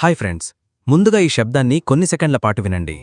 Hi friends ముందుగా ఈ శబ్దాన్ని కొన్ని సెకండ్ల పాటు వినండి.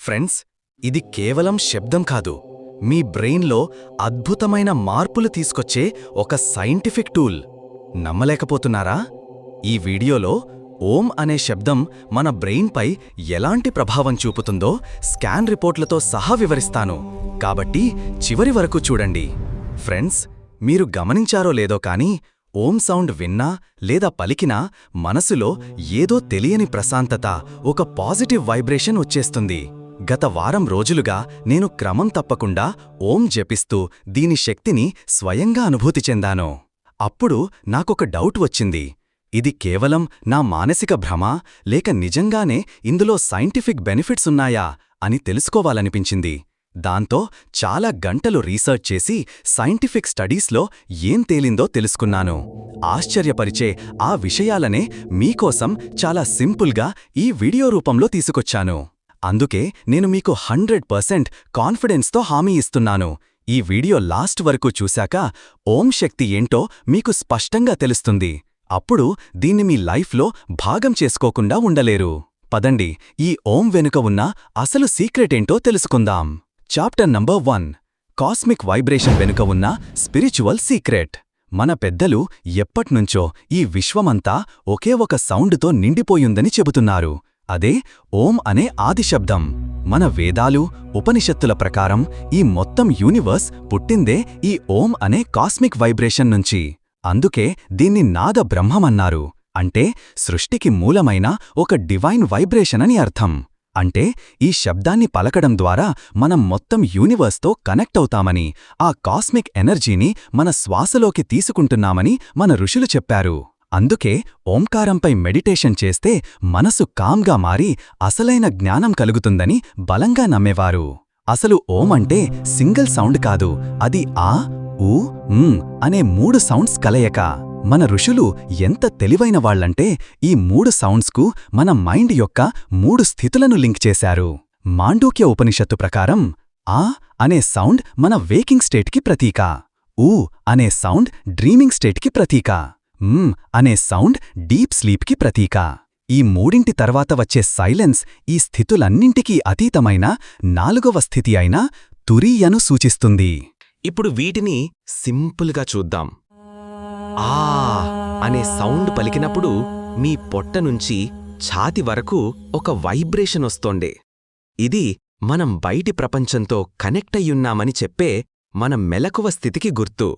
ఫ్రెండ్స్ ఇది కేవలం శబ్దం కాదు. మీ బ్రెయిన్లో అద్భుతమైన మార్పులు తీసుకొచ్చే ఒక సైంటిఫిక్ టూల్. నమ్మలేకపోతున్నారా? ఈ వీడియోలో ఓం అనే శబ్దం మన బ్రెయిన్పై ఎలాంటి ప్రభావం చూపుతుందో స్కాన్ రిపోర్ట్లతో సహా వివరిస్తాను. కాబట్టి చివరి వరకు చూడండి. ఫ్రెండ్స్ మీరు గమనించారో లేదో కానీ ఓం సౌండ్ విన్నా లేదా పలికినా మనసులో ఏదో తెలియని ప్రశాంతత ఒక పాజిటివ్ వైబ్రేషన్ వచ్చేస్తుంది. గత వారం రోజులుగా నేను క్రమం తప్పకుండా ఓం జపిస్తూ దీని శక్తిని స్వయంగా అనుభూతి చెందాను. అప్పుడు నాకొక డౌట్ వచ్చింది. ఇది కేవలం నా మానసిక భ్రమ లేక నిజంగానే ఇందులో సైంటిఫిక్ బెనిఫిట్స్ ఉన్నాయా అని తెలుసుకోవాలనిపించింది. దాంతో చాలా గంటలు రీసెర్చ్ చేసి సైంటిఫిక్ స్టడీస్లో ఏం తేలిందో తెలుసుకున్నాను. ఆశ్చర్యపరిచే ఆ విషయాలనే మీకోసం చాలా సింపుల్గా ఈ వీడియో రూపంలో తీసుకొచ్చాను. అందుకే నేను మీకు హండ్రెడ్ పర్సెంట్ కాన్ఫిడెన్స్తో హామీ ఇస్తున్నాను. ఈ వీడియో లాస్ట్ వరకు చూశాక ఓం శక్తి ఏంటో మీకు స్పష్టంగా తెలుస్తుంది. అప్పుడు దీన్ని మీ లైఫ్లో భాగం చేసుకోకుండా ఉండలేరు. పదండి ఈ ఓం వెనుక ఉన్న అసలు సీక్రెటేంటో తెలుసుకుందాం. Chapter number one. Cosmic vibration వెనుక ఉన్న స్పిరిచువల్ సీక్రెట్. మన పెద్దలు ఎప్పట్నుంచో ఈ విశ్వమంతా ఒకే ఒక సౌండ్తో నిండిపోయుందని చెబుతున్నారు. అదే ఓం అనే ఆదిశబ్దం మన వేదాలు ఉపనిషత్తుల ప్రకారం ఈ మొత్తం యూనివర్స్ పుట్టిందే ఈ ఓం అనే కాస్మిక్ వైబ్రేషన్ నుంచి. అందుకే దీన్ని నాద బ్రహ్మమన్నారు. అంటే సృష్టికి మూలమైన ఒక డివైన్ వైబ్రేషన్ అని అర్థం. అంటే ఈ శబ్దాన్ని పలకడం ద్వారా మనం మొత్తం యూనివర్స్తో కనెక్ట్ అవుతామని ఆ కాస్మిక్ ఎనర్జీని మన శ్వాసలోకి తీసుకుంటున్నామని మన ఋషులు చెప్పారు. అందుకే ఓంకారంపై మెడిటేషన్ చేస్తే మనసు కామ్గా మారి అసలైన జ్ఞానం కలుగుతుందని బలంగా నమ్మేవారు. అసలు ఓం అంటే సింగిల్ సౌండ్ కాదు అది ఆ ఊ అనే మూడు సౌండ్స్ కలయక. మన ఋషులు ఎంత తెలివైన వాళ్ళంటే ఈ మూడు సౌండ్స్కు మన మైండ్ యొక్క మూడు స్థితులను లింక్ చేశారు. మాండూక్య ఉపనిషత్తు ప్రకారం ఆ అనే సౌండ్ మన వేకింగ్ స్టేట్కి ప్రతీక. ఊ అనే సౌండ్ డ్రీమింగ్ స్టేట్కి ప్రతీక. మ్ అనే సౌండ్ డీప్ స్లీప్కి ప్రతీక. ఈ మూడింటి తర్వాత వచ్చే సైలెన్స్ ఈ స్థితులన్నింటికీ అతీతమైన నాలుగవ స్థితి అయిన తురీయను సూచిస్తుంది. ఇప్పుడు వీటిని సింపుల్గా చూద్దాం. ఆ! అనే సౌండ్ పలికినప్పుడు మీ పొట్ట నుంచి ఛాతి వరకు ఒక వైబ్రేషన్ వస్తోండే ఇది మనం బయటి ప్రపంచంతో కనెక్ట్ అయ్యున్నామని చెప్పే మన మెలకువ స్థితికి గుర్తు.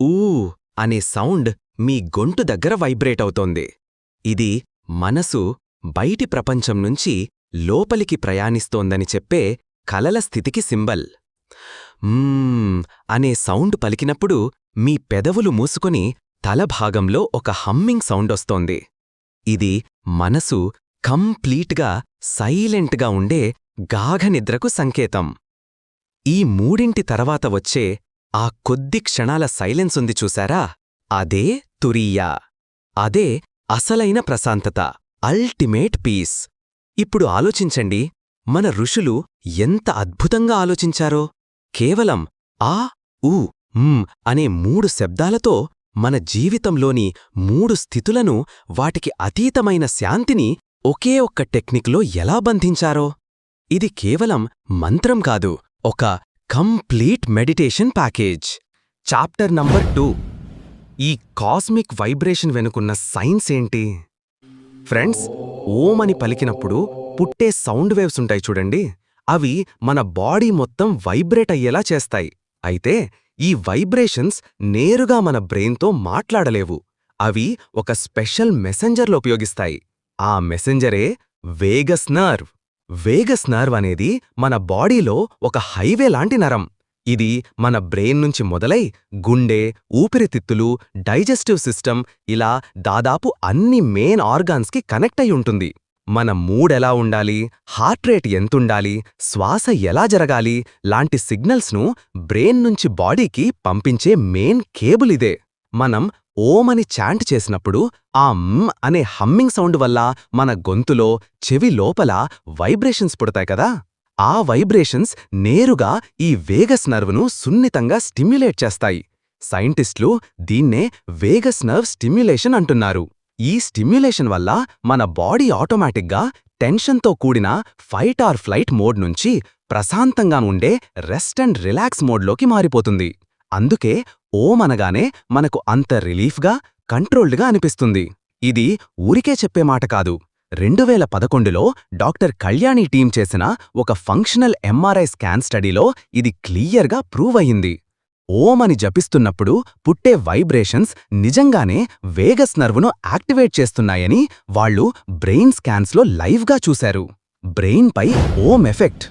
ఊ! అనే సౌండ్ మీ గొంటు దగ్గర వైబ్రేట్ అవుతోంది. ఇది మనసు బయటి ప్రపంచం నుంచి లోపలికి ప్రయాణిస్తోందని చెప్పే కలల స్థితికి సింబల్. అనే సౌండ్ పలికినప్పుడు మీ పెదవులు మూసుకొని తల భాగంలో ఒక హమ్మింగ్ సౌండొస్తోంది ఇది మనసు కంప్లీట్గా సైలెంట్గా ఉండే గాఘనిద్రకు సంకేతం. ఈ మూడింటి తర్వాత వచ్చే ఆ కొద్ది క్షణాల సైలెన్స్ ఉంది చూశారా అదే తురీయా. అదే అసలైన ప్రశాంతత అల్టిమేట్ పీస్. ఇప్పుడు ఆలోచించండి మన ఋషులు ఎంత అద్భుతంగా ఆలోచించారో. కేవలం ఆ ఊ అనే మూడు శబ్దాలతో మన జీవితంలోని మూడు స్థితులను వాటికి అతీతమైన శాంతిని ఒకే ఒక్క టెక్నిక్లో ఎలా బంధించారో? ఇది కేవలం మంత్రం కాదు ఒక complete meditation package. Chapter number two. ఈ కాస్మిక్ వైబ్రేషన్ వెనుకున్న సైన్స్ ఏంటి? ఫ్రెండ్స్ ఓం అని పలికినప్పుడు పుట్టే సౌండ్ వేవ్స్ ఉంటాయి చూడండి. అవి మన బాడీ మొత్తం వైబ్రేట్ అయ్యేలా చేస్తాయి. అయితే ఈ వైబ్రేషన్స్ నేరుగా మన బ్రెయిన్తో మాట్లాడలేవు. అవి ఒక స్పెషల్ మెసెంజర్లో ఉపయోగిస్తాయి. ఆ మెసెంజరే వేగస్ నర్వ్. వేగస్ నర్వ్ అనేది మన బాడీలో ఒక హైవే లాంటి నరం. ఇది మన బ్రెయిన్ నుంచి మొదలై గుండె ఊపిరితిత్తులు డైజెస్టివ్ సిస్టమ్ ఇలా దాదాపు అన్ని మెయిన్ ఆర్గాన్స్కి కనెక్ట్ అయి ఉంటుంది. మన మూడెలా ఉండాలి? హార్ట్ రేట్ ఎంతుండాలి? శ్వాస ఎలా జరగాలి? లాంటి సిగ్నల్స్ను బ్రెయిన్ నుంచి బాడీకి పంపించే మెయిన్ కేబుల్ ఇదే. మనం ఓమని చాంట్ చేసినప్పుడు ఆ మ్ అనే హమ్మింగ్ సౌండ్ వల్ల మన గొంతులో చెవి లోపల వైబ్రేషన్స్ పుడతాయి కదా? ఆ వైబ్రేషన్స్ నేరుగా ఈ వేగస్ నర్వ్ను సున్నితంగా స్టిమ్యులేట్ చేస్తాయి. సైంటిస్టులు దీన్నే వేగస్ నర్వ్ స్టిమ్యులేషన్ అంటున్నారు. ఈ స్టిమ్యులేషన్ వల్ల మన బాడీ ఆటోమేటిక్గా టెన్షన్తో కూడిన ఫైట్ ఆర్ ఫ్లైట్ మోడ్ నుంచి ప్రశాంతంగా ఉండే రెస్ట్ అండ్ రిలాక్స్ మోడ్లోకి మారిపోతుంది. అందుకే ఓం అనగానే మనకు అంత రిలీఫ్గా కంట్రోల్డ్గా అనిపిస్తుంది. ఇది ఊరికే చెప్పే మాట కాదు. రెండు వేల పదకొండులో డాక్టర్ కళ్యాణి టీం చేసిన ఒక ఫంక్షనల్ ఎంఆర్ఐ స్కాన్ స్టడీలో ఇది క్లియర్గా ప్రూవ్ అయింది ఓం అని జపిస్తున్నప్పుడు పుట్టే వైబ్రేషన్స్ నిజంగానే వేగస్ నర్వును యాక్టివేట్ చేస్తున్నాయని వాళ్ళు బ్రెయిన్ స్కాన్స్లో లైవ్గా చూశారు. బ్రెయిన్పై Om effect.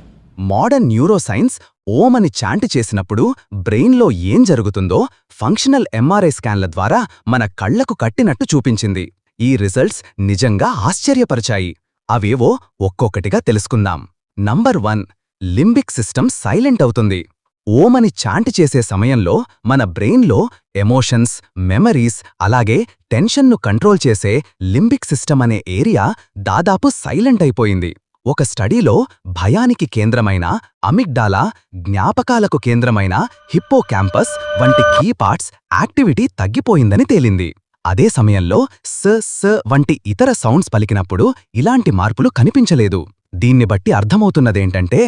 Modern neuroscience Om అని చాంట్ చేసినప్పుడు బ్రెయిన్లో ఏం జరుగుతుందో ఫంక్షనల్ ఎంఆర్ఐ స్కాన్ల ద్వారా మన కళ్ళకు కట్టినట్టు చూపించింది. ఈ రిజల్ట్స్ నిజంగా ఆశ్చర్యపరిచాయి. అవేవో ఒక్కొక్కటిగా తెలుసుకుందాం. Number one limbic system silent అవుతుంది. ఓమని చాంట్ చేసే సమయంలో మన బ్రెయిన్లో ఎమోషన్స్ మెమరీస్ అలాగే టెన్షన్ను కంట్రోల్ చేసే లింబిక్ సిస్టమ్ అనే ఏరియా దాదాపు సైలెంట్ అయిపోయింది. ఒక స్టడీలో భయానికి కేంద్రమైన అమిగ్డాలా జ్ఞాపకాలకు కేంద్రమైన హిప్పో క్యాంపస్ వంటి కీ పార్ట్స్ యాక్టివిటీ తగ్గిపోయిందని తేలింది. అదే సమయంలో స స వంటి ఇతర సౌండ్స్ పలికినప్పుడు ఇలాంటి మార్పులు కనిపించలేదు. దీన్ని బట్టి అర్థమవుతున్నదేంటంటే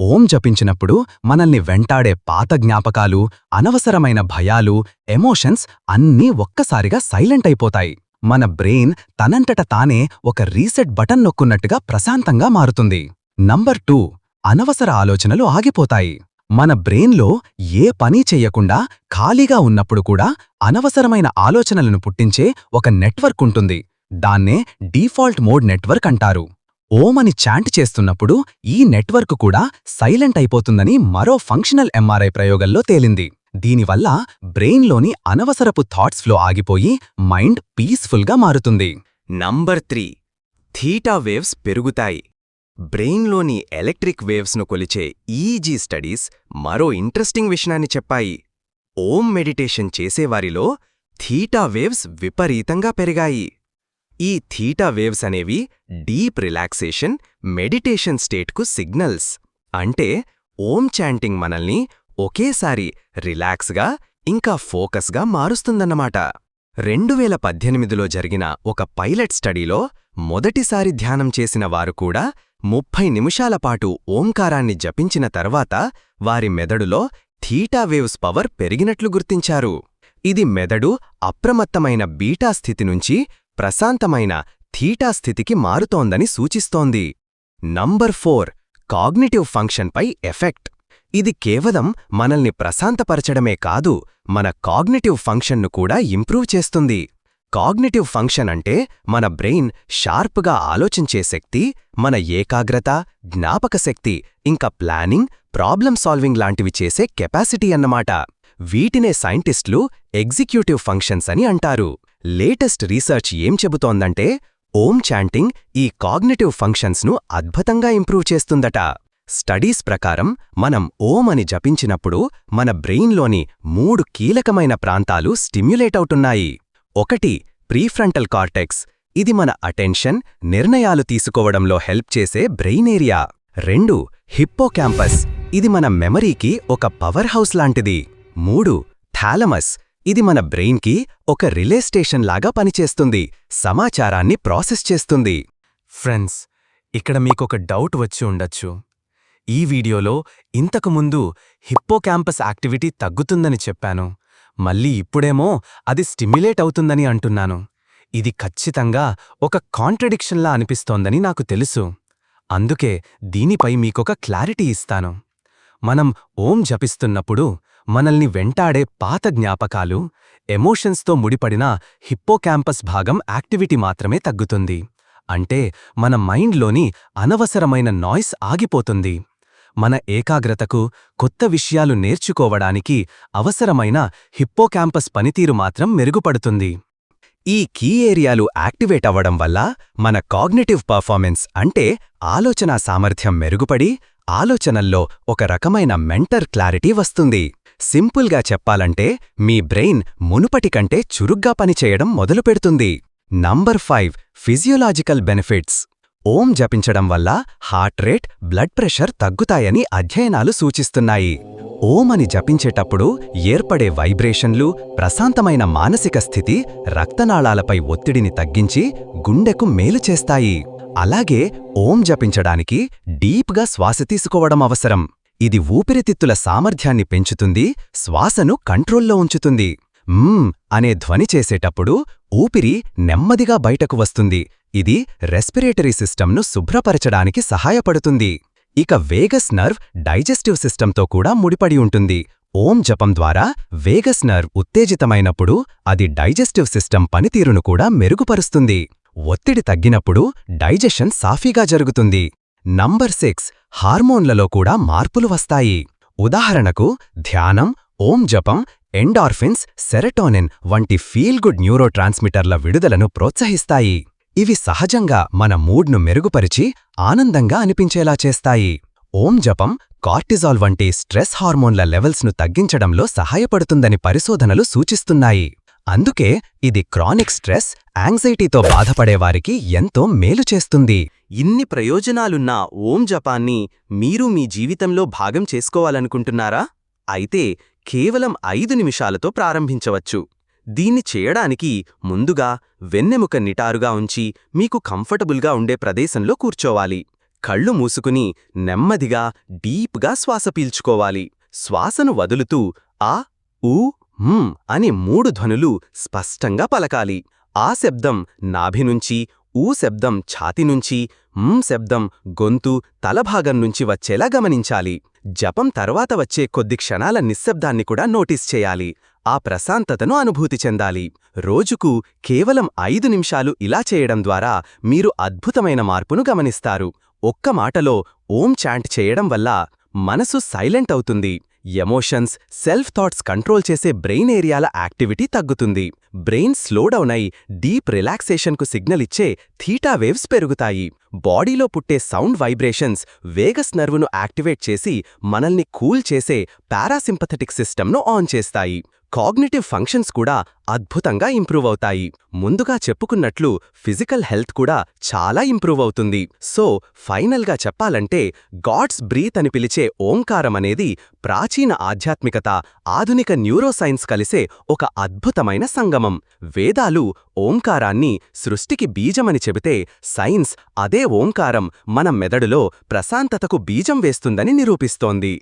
ఓం జపించినప్పుడు మనల్ని వెంటాడే పాత జ్ఞాపకాలు అనవసరమైన భయాలు ఎమోషన్స్ అన్నీ ఒక్కసారిగా సైలెంట్ అయిపోతాయి. మన బ్రెయిన్ తనంతట తానే ఒక రీసెట్ బటన్ నొక్కున్నట్టుగా ప్రశాంతంగా మారుతుంది. నంబర్ టూ అనవసర ఆలోచనలు ఆగిపోతాయి. మన బ్రెయిన్లో ఏ పని చెయ్యకుండా ఖాళీగా ఉన్నప్పుడు కూడా అనవసరమైన ఆలోచనలను పుట్టించే ఒక నెట్వర్క్ ఉంటుంది. దాన్నే డీఫాల్ట్ మోడ్ నెట్వర్క్ అంటారు. ఓమని చాంట్ చేస్తున్నప్పుడు ఈ నెట్వర్క్ కూడా సైలెంట్ అయిపోతుందని మరో ఫంక్షనల్ ఎంఆర్ఐ ప్రయోగంలో తేలింది. దీనివల్ల బ్రెయిన్లోని అనవసరపు థాట్స్ ఫ్లో ఆగిపోయి మైండ్ పీస్ఫుల్గా మారుతుంది. Number three. థీటా వేవ్స్ పెరుగుతాయి. బ్రెయిన్లోని ఎలక్ట్రిక్ వేవ్స్ను కొలిచే ఈజీ స్టడీస్ మరో ఇంట్రెస్టింగ్ విషయాన్ని చెప్పాయి. ఓం మెడిటేషన్ చేసేవారిలో థీటా వేవ్స్ విపరీతంగా పెరిగాయి. ఈ థీటా వేవ్స్ అనేవి డీప్ రిలాక్సేషన్ మెడిటేషన్ స్టేట్కు సిగ్నల్స్. అంటే ఓం చాంటింగ్ మనల్ని ఒకేసారి రిలాక్స్గా ఇంకా ఫోకస్గా మారుస్తుందన్నమాట. రెండు వేల పద్దెనిమిదిలో జరిగిన ఒక పైలట్ స్టడీలో మొదటిసారి ధ్యానం చేసిన వారు కూడా ముప్పై నిమిషాల పాటు ఓంకారాన్ని జపించిన తర్వాత వారి మెదడులో థీటా వేవ్స్ పవర్ పెరిగినట్లు గుర్తించారు. ఇది మెదడు అప్రమత్తమైన బీటా స్థితి నుంచి ప్రశాంతమైన థీటా స్థితికి మారుతోందని సూచిస్తోంది. నంబర్ ఫోర్ కాగ్నిటివ్ ఫంక్షన్పై ఎఫెక్ట్. ఇది కేవలం మనల్ని ప్రశాంతపరచడమే కాదు మన కాగ్నిటివ్ ఫంక్షన్ను కూడా ఇంప్రూవ్ చేస్తుంది. కాగ్నిటివ్ ఫంక్షన్ అంటే మన బ్రెయిన్ షార్ప్గా ఆలోచించే శక్తి మన ఏకాగ్రత జ్ఞాపక శక్తి ఇంకా ప్లానింగ్ ప్రాబ్లం సాల్వింగ్ లాంటివి చేసే కెపాసిటీ అన్నమాట. వీటినే సైంటిస్టులు ఎగ్జిక్యూటివ్ ఫంక్షన్స్ అని అంటారు. లేటెస్ట్ రీసెర్చ్ ఏం చెబుతోందంటే ఓం చాంటింగ్ ఈ కాగ్నిటివ్ ఫంక్షన్స్ను అద్భుతంగా ఇంప్రూవ్ చేస్తుందట. స్టడీస్ ప్రకారం మనం ఓం అని జపించినప్పుడు మన బ్రెయిన్లోని మూడు కీలకమైన ప్రాంతాలు స్టిమ్యులేట్ అవుతున్నాయి. ఒకటి ప్రీఫ్రంటల్ కార్టెక్స్. ఇది మన అటెన్షన్ నిర్ణయాలు తీసుకోవడంలో హెల్ప్ చేసే బ్రెయిన్ ఏరియా. రెండు హిప్పోక్యాంపస్ ఇది మన మెమరీకి ఒక పవర్ హౌస్ లాంటిది. మూడు థాలమస్. ఇది మన బ్రెయిన్కి ఒక రిలే స్టేషన్ లాగా పనిచేస్తుంది సమాచారాన్ని ప్రాసెస్ చేస్తుంది. ఫ్రెండ్స్ ఇక్కడ మీకొక డౌట్ వచ్చి ఉండొచ్చు. ఈ వీడియోలో ఇంతకుముందు హిప్పోక్యాంపస్ యాక్టివిటీ తగ్గుతుందని చెప్పాను. మళ్ళీ ఇప్పుడేమో అది స్టిమ్యులేట్ అవుతుందని అంటున్నాను. ఇది ఖచ్చితంగా ఒక కాంట్రడిక్షన్లా అనిపిస్తోందని నాకు తెలుసు. అందుకే దీనిపై మీకొక క్లారిటీ ఇస్తాను. మనం ఓం జపిస్తున్నప్పుడు మనల్ని వెంటాడే పాత జ్ఞాపకాలు ఎమోషన్స్తో ముడిపడిన హిప్పోక్యాంపస్ భాగం యాక్టివిటీ మాత్రమే తగ్గుతుంది. అంటే మన మైండ్లోని అనవసరమైన నాయిస్ ఆగిపోతుంది. మన ఏకాగ్రతకు కొత్త విషయాలు నేర్చుకోవడానికి అవసరమైన హిప్పోక్యాంపస్ పనితీరు మాత్రం మెరుగుపడుతుంది. ఈ కీ ఏరియాలు యాక్టివేట్ అవ్వడం వల్ల మన కాగ్నిటివ్ పర్ఫార్మెన్స్ అంటే ఆలోచనా సామర్థ్యం మెరుగుపడి ఆలోచనల్లో ఒక రకమైన మెంటర్ క్లారిటీ వస్తుంది. సింపుల్గా చెప్పాలంటే మీ బ్రెయిన్ మునుపటి కంటే చురుగ్గా పనిచేయడం మొదలుపెడుతుంది number five physiological benefits. Om జపించడం వల్ల హార్ట్ రేట్ బ్లడ్ ప్రెషర్ తగ్గుతాయని అధ్యయనాలు సూచిస్తున్నాయి. ఓం అని జపించేటప్పుడు ఏర్పడే వైబ్రేషన్లు ప్రశాంతమైన మానసిక స్థితి రక్తనాళాలపై ఒత్తిడిని తగ్గించి గుండెకు మేలు చేస్తాయి. అలాగే ఓం జపించడానికి డీప్గా శ్వాస తీసుకోవడం అవసరం. ఇది ఊపిరితిత్తుల సామర్థ్యాన్ని పెంచుతుంది శ్వాసను కంట్రోల్లో ఉంచుతుంది. మ్మ్ అనే ధ్వని చేసేటప్పుడు ఊపిరి నెమ్మదిగా బయటకు వస్తుంది. ఇది రెస్పిరేటరీ సిస్టంను శుభ్రపరచడానికి సహాయపడుతుంది. ఇక వేగస్ నర్వ్ డైజెస్టివ్ సిస్టంతో కూడా ముడిపడి ఉంటుంది. ఓం జపం ద్వారా వేగస్ నర్వ్ ఉత్తేజితమైనప్పుడు అది డైజెస్టివ్ సిస్టమ్ పనితీరును కూడా మెరుగుపరుస్తుంది. ఒత్తిడి తగ్గినప్పుడు డైజెషన్ సాఫీగా జరుగుతుంది. నంబర్ సిక్స్ హార్మోన్లలో కూడా మార్పులు వస్తాయి. ఉదాహరణకు ధ్యానం ఓం జపం ఎండార్ఫిన్స్ సెరటోనిన్ వంటి ఫీల్ గుడ్ న్యూరో ట్రాన్స్మిటర్ల విడుదలను ప్రోత్సహిస్తాయి. ఇవి సహజంగా మన మూడ్ను మెరుగుపరిచి ఆనందంగా అనిపించేలా చేస్తాయి. ఓం జపం కార్టిజాల్ వంటి స్ట్రెస్ హార్మోన్ల లెవెల్స్ను తగ్గించడంలో సహాయపడుతుందని పరిశోధనలు సూచిస్తున్నాయి. అందుకే ఇది క్రానిక్ స్ట్రెస్ యాంగ్జైటీతో బాధపడేవారికి ఎంతో మేలు చేస్తుంది. ఇన్ని ప్రయోజనాలున్న ఓం జపాన్ని మీరు మీ జీవితంలో భాగం చేసుకోవాలనుకుంటున్నారా? అయితే కేవలం ఐదు నిమిషాలతో ప్రారంభించవచ్చు. దీన్ని చేయడానికి ముందుగా వెన్నెముక నిటారుగా ఉంచి మీకు కంఫర్టబుల్గా ఉండే ప్రదేశంలో కూర్చోవాలి. కళ్ళు మూసుకుని నెమ్మదిగా డీప్గా శ్వాస పీల్చుకోవాలి. శ్వాసను వదులుతూ ఆ ఊ హ్మ్ అని మూడు ధ్వనులు స్పష్టంగా పలకాలి. ఆ శబ్దం నాభి నుంచి ఊ శబ్దం ఛాతి నుంచి మ్ శబ్దం గొంతు తలభాగం నుంచి వచ్చేలా గమనించాలి. జపం తర్వాత వచ్చే కొద్ది క్షణాల నిశ్శబ్దాన్ని కూడా నోటీస్ చేయాలి. ఆ ప్రశాంతతను అనుభూతి చెందాలి. రోజుకు కేవలం ఐదు నిమిషాలు ఇలా చేయడం ద్వారా మీరు అద్భుతమైన మార్పును గమనిస్తారు. ఒక్క మాటలో ఓం చాంట్ చేయడం వల్ల మనసు సైలెంట్ అవుతుంది. ఎమోషన్స్ సెల్ఫ్ థాట్స్ కంట్రోల్ చేసే బ్రెయిన్ ఏరియాల యాక్టివిటీ తగ్గుతుంది. బ్రెయిన్ స్లో డౌన్ అయి డీప్ రిలాక్సేషన్కు సిగ్నల్ ఇచ్చే థీటా వేవ్స్ పెరుగుతాయి. బాడీలో పుట్టే సౌండ్ వైబ్రేషన్స్ వేగస్ నర్వును యాక్టివేట్ చేసి మనల్ని కూల్ చేసే పారాసింపథెటిక్ సిస్టమ్ను ఆన్ చేస్తాయి. కాగ్నిటివ్ ఫంక్షన్స్ కూడా అద్భుతంగా ఇంప్రూవ్ అవుతాయి. ముందుగా చెప్పుకున్నట్లు ఫిజికల్ హెల్త్ కూడా చాలా ఇంప్రూవ్ అవుతుంది. సో ఫైనల్గా చెప్పాలంటే గాడ్స్ బ్రీత్ అని పిలిచే ఓంకారం అనేది ప్రాచీన ఆధ్యాత్మికత ఆధునిక న్యూరోసైన్స్ కలిసే ఒక అద్భుతమైన సంగమం. వేదాలు ఓంకారాన్ని సృష్టికి బీజమని చెబితే సైన్స్ అదే ఓంకారం మన మెదడులో ప్రశాంతతకు బీజం వేస్తుందని నిరూపిస్తోంది.